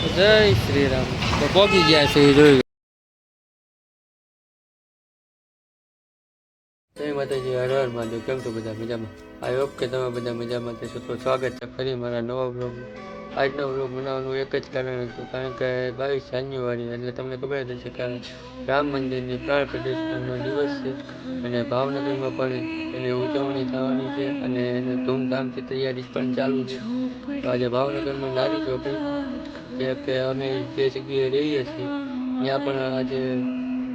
જય શ્રી રામ તો પહોંચી ગયા છે એ જોઈ જય માતાજી, હર હર મહાદેવ. કેમ છો બધા મજામાં? આઈ હોપ કે તમે બધા મજામાં થશો તો સ્વાગત છે ફરી મારા નવા બ્લોગ આજનો વ્લોગ બનાવવાનું એક જ કારણ હતું, કારણ કે બાવીસ જાન્યુઆરી એટલે તમને ખબર જ હશે કે રામ મંદિરની પ્રાણ પ્રતિષ્ઠાનો દિવસ છે અને ભાવનગરમાં પણ એની ઉજવણી થવાની છે અને એને ધૂમધામથી તૈયારી પણ ચાલુ છે. તો આજે ભાવનગરમાં નારી ચોકી કે અમે જે જગ્યાએ રહીએ છીએ, ત્યાં પણ આજે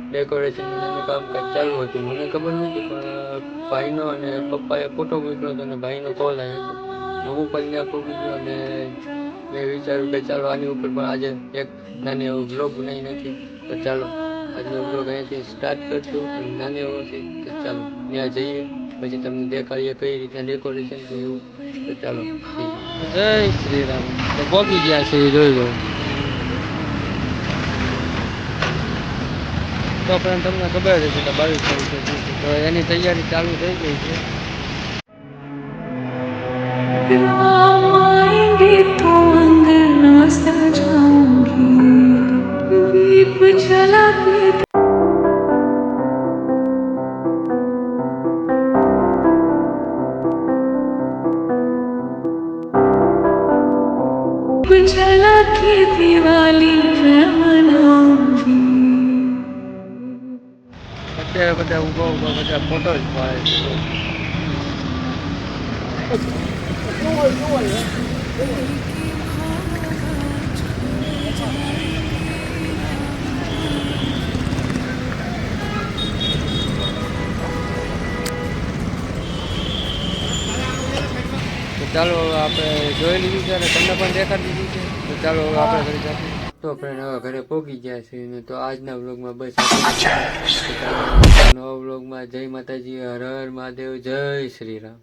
ડેકોરેશન કામકાજ ચાલુ હતું. મને ખબર નથી, પણ ભાઈનો અને પપ્પાએ ફોટો મૂક્યો હતો અને ભાઈનો કોલ આવ્યો હતો. હું પણ ત્યાં પહોંચી ગયો અને મેં વિચાર્યું કે ચાલો આની ઉપર પણ આજે એક નાની એવો બ્લોગ બનાવી નથી તો ચાલો આજનો બ્લોગ અહીંયાથી સ્ટાર્ટ કરશું અને નાની એવો છે તો ચાલો ત્યાં જઈએ. પછી તમને દેખાડીએ કઈ રીતના ડેકોરેશન છે એવું. તો ચાલો જય શ્રી રામ તો પહોંચી ગયા છે જોઈ લો. તો પણ તમને ખબર જ છે બાવીસ તારીખે તો એની તૈયારી ચાલુ થઈ ગઈ છે. ઝલકી દિવાળી અત્યારે બધા ઊભા ઊભા બધા ફોટો જ પાડે છે. ચાલો આપણે જોઈ લીધું છે અને તમને પણ દેખાડી દીધું છે. તો ચાલો હવે આપણે ઘરે જઈએ તો ફ્રેન્ડ હવે ઘરે પહોંચી ગયા છે ને તો આજના વ્લોગમાં બસ નવા વ્લોગમાં જય માતાજી હર હર મહાદેવ જય શ્રી રામ.